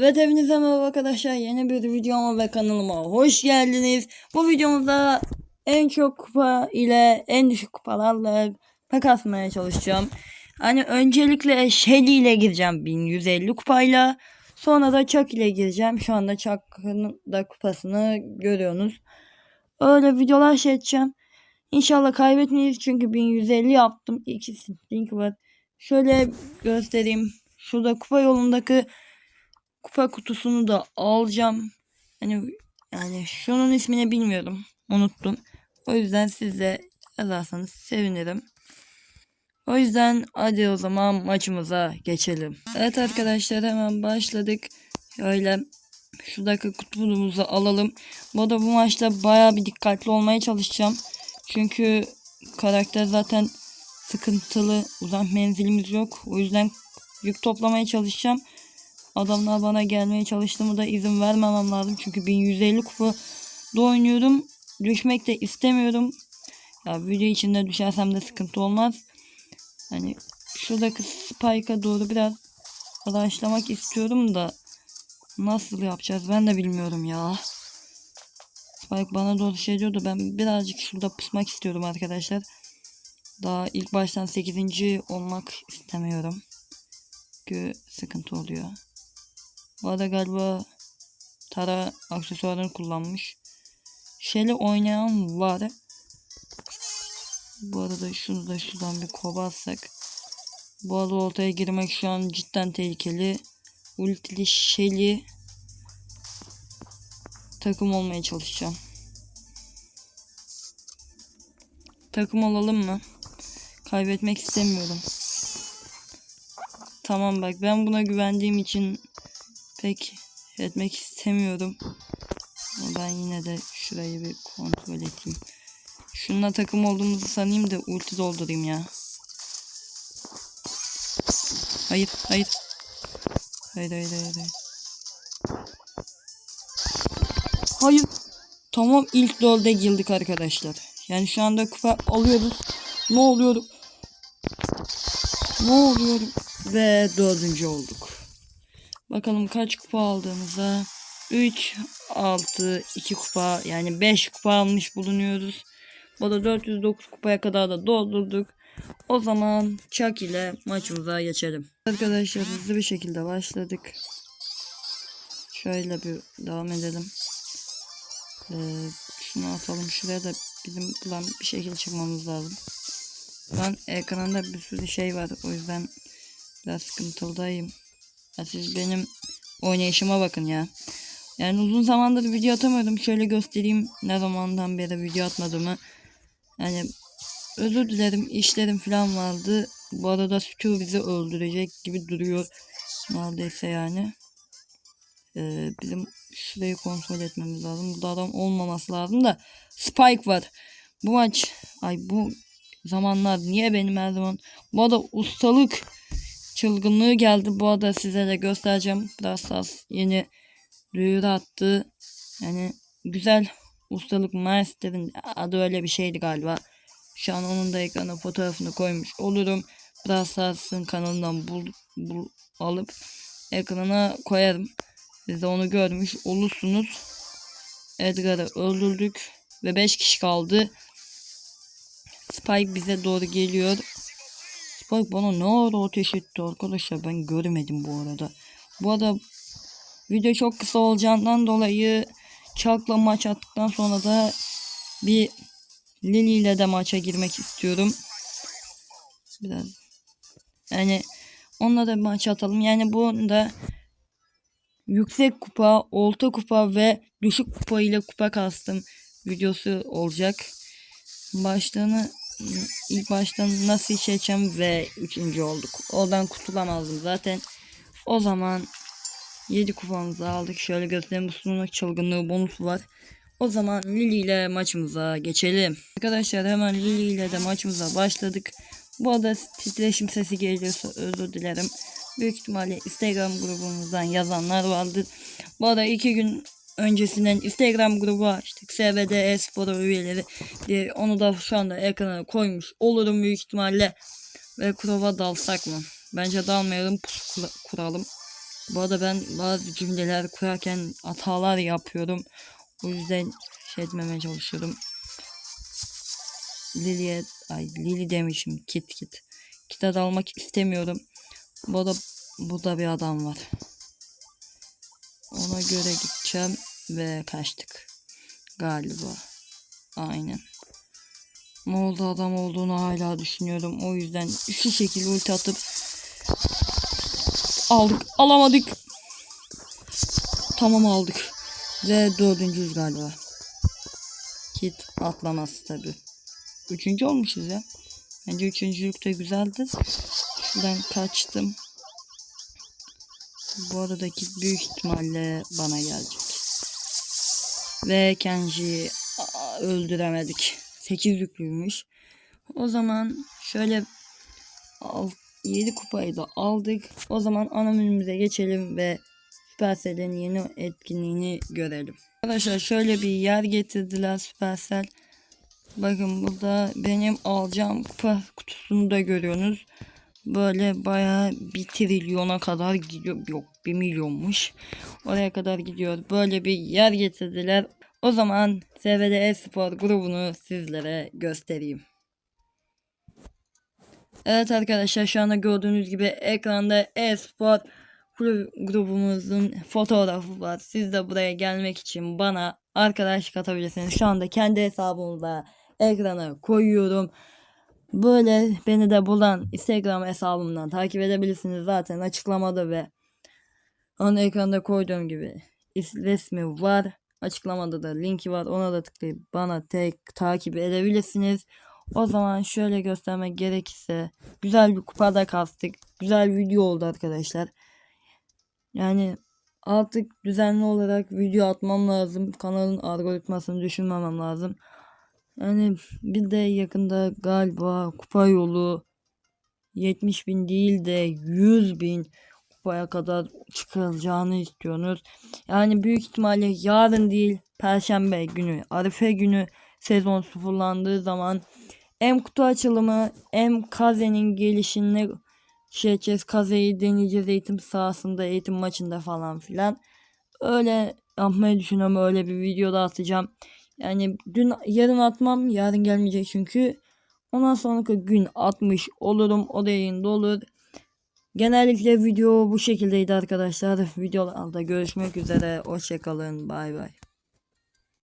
Evet hepinize merhaba arkadaşlar. Yeni bir videoma ve kanalıma hoş geldiniz. Bu videomuzda en çok kupa ile en düşük kupalarla pek asmaya çalışacağım. Hani öncelikle Shelly ile gireceğim 1150 kupayla. Sonra da Chuck ile gireceğim. Şu anda Chuck'ın da kupasını görüyorsunuz. Öyle videolar şey edeceğim. İnşallah kaybetmeyiz çünkü 1150 yaptım. İkisi link var. Şöyle göstereyim. Şurada kupa yolundaki kupa kutusunu da alacağım. Hani yani şunun ismini bilmiyorum. Unuttum. O yüzden siz de yazarsanız sevinirim. O yüzden hadi o zaman maçımıza geçelim. Evet arkadaşlar hemen başladık. Şöyle şuradaki kutumuzu alalım. Bu arada bu maçta baya bir dikkatli olmaya çalışacağım. Çünkü karakter zaten sıkıntılı. Uzak menzilimiz yok. O yüzden yük toplamaya çalışacağım. Adamlar bana gelmeye çalıştığımı da izin vermemem lazım. Çünkü 1150 kupa oynuyorum. Düşmek de istemiyorum. Ya video içinde düşersem de sıkıntı olmaz. Hani şuradaki spike'a doğru biraz araştırmak istiyorum da nasıl yapacağız ben de bilmiyorum ya. Spike bana doğru şey diyordu. Ben birazcık şurada pusmak istiyorum arkadaşlar. Daha ilk baştan 8. olmak istemiyorum. Çünkü sıkıntı oluyor. Bu arada galiba Tara aksesuarını kullanmış. Şeyle oynayan var. Bu arada şunu da şuradan bir kovarsak. Bu arada ortaya girmek şu an cidden tehlikeli. Ultili Shelly takım olmaya çalışacağım. Takım olalım mı? Kaybetmek istemiyorum. Tamam bak ben buna güvendiğim için pek etmek istemiyorum. Ama ben yine de şurayı bir kontrol edeyim. Şununla takım olduğumuzu sanayım da ulti doldurayım ya. Hayır, hayır. Hayır, hayır, hayır. Hayır. hayır. Tamam ilk dolda girdik arkadaşlar. Yani şu anda kupa alıyoruz. Ne oluyor? Ne oluyor? Ve dördüncü olduk. Bakalım kaç kupa aldığımıza. 3, 6, 2 kupa yani 5 kupa almış bulunuyoruz. Bu da 409 kupaya kadar da doldurduk. O zaman Chuck ile maçımıza geçelim. Arkadaşlar hızlı bir şekilde başladık. Şöyle bir devam edelim. Ee, şunu atalım şuraya da bizim buradan bir şekilde çıkmamız lazım. Ben ekranda bir sürü şey var o yüzden biraz sıkıntıdayım. Ya siz benim oynayışıma bakın ya. Yani uzun zamandır video atamıyordum. Şöyle göstereyim ne zamandan beri video atmadığımı. Yani özür dilerim işlerim falan vardı. Bu arada Stu bizi öldürecek gibi duruyor. Neredeyse yani. Ee, bizim şurayı kontrol etmemiz lazım. Burada adam olmaması lazım da. Spike var. Bu maç ay bu zamanlar niye benim her zaman bu arada ustalık çılgınlığı geldi. Bu arada size de göstereceğim. Az yeni duyuru attı. Yani güzel ustalık master'in adı öyle bir şeydi galiba. Şu an onun da ekrana fotoğrafını koymuş olurum. Biraz Stars'ın kanalından bul, bul alıp ekrana koyarım. Siz de onu görmüş olursunuz. Edgar'ı öldürdük ve 5 kişi kaldı. Spike bize doğru geliyor. Spike bana ne ara ateş etti arkadaşlar ben göremedim bu arada. Bu arada video çok kısa olacağından dolayı Chuck'la maç attıktan sonra da bir Lily ile de maça girmek istiyorum. Biraz yani onunla da maç atalım. Yani bu da yüksek kupa, orta kupa ve düşük kupa ile kupa kastım videosu olacak. Başlığını ilk baştan nasıl seçeceğim ve üçüncü olduk. Oradan kurtulamazdım zaten. O zaman 7 kupamızı aldık. Şöyle göstereyim. Bu sunumluk çılgınlığı bonus var. O zaman Lily ile maçımıza geçelim. Arkadaşlar hemen Lily ile de maçımıza başladık. Bu arada titreşim sesi geliyorsa özür dilerim. Büyük ihtimalle Instagram grubumuzdan yazanlar vardır. Bu arada iki gün öncesinden Instagram grubu açtık. SVD e-spor üyeleri diye onu da şu anda ekrana koymuş olurum büyük ihtimalle. Ve kurova dalsak mı? Bence dalmayalım pus kuralım. Bu arada ben bazı cümleler kurarken hatalar yapıyorum. O yüzden şey etmemeye çalışıyorum. Lily'e ay Lily demişim kit kit. Kitap almak istemiyorum. Bu da burada bir adam var. Ona göre gideceğim ve kaçtık. Galiba. Aynen. Ne oldu adam olduğunu hala düşünüyorum. O yüzden şu şekilde ulti atıp aldık. Alamadık. Tamam aldık. Ve dördüncüyüz galiba. Kit atlamaz tabi. Üçüncü olmuşuz ya. Bence üçüncülük de güzeldi. Şuradan kaçtım. Bu aradaki büyük ihtimalle bana gelecek. Ve Kenji'yi öldüremedik. 8 yüklüymüş. O zaman şöyle 7 kupayı da aldık. O zaman ana menümüze geçelim ve Supercell'in yeni etkinliğini görelim. Arkadaşlar şöyle bir yer getirdiler Supercell. Bakın burada benim alacağım kupa kutusunu da görüyorsunuz. Böyle bayağı bir trilyona kadar gidiyor. Yok bir milyonmuş. Oraya kadar gidiyor. Böyle bir yer getirdiler. O zaman SVD Espor grubunu sizlere göstereyim. Evet arkadaşlar şu anda gördüğünüz gibi ekranda Espor grubumuzun fotoğrafı var. Siz de buraya gelmek için bana arkadaşlık atabilirsiniz. Şu anda kendi hesabımda ekrana koyuyorum. Böyle beni de bulan Instagram hesabımdan takip edebilirsiniz. Zaten açıklamada ve onu ekranda koyduğum gibi resmi var. Açıklamada da linki var. Ona da tıklayıp bana tek takip edebilirsiniz. O zaman şöyle göstermek gerekirse güzel bir kupada kastık. Güzel bir video oldu arkadaşlar. Yani artık düzenli olarak video atmam lazım. Kanalın algoritmasını düşünmemem lazım. Yani bir de yakında galiba kupa yolu 70 bin değil de 100 bin kupaya kadar çıkarılacağını istiyorsunuz. Yani büyük ihtimalle yarın değil perşembe günü Arife günü sezon sıfırlandığı zaman hem kutu açılımı hem Kaze'nin gelişini şey edeceğiz. Kaze'yi deneyeceğiz eğitim sahasında eğitim maçında falan filan. Öyle yapmayı düşünüyorum. Öyle bir video da atacağım. Yani dün yarın atmam. Yarın gelmeyecek çünkü. Ondan sonraki gün atmış olurum. O da yayında olur. Genellikle video bu şekildeydi arkadaşlar. Videolarda görüşmek üzere. Hoşçakalın. Bay bay.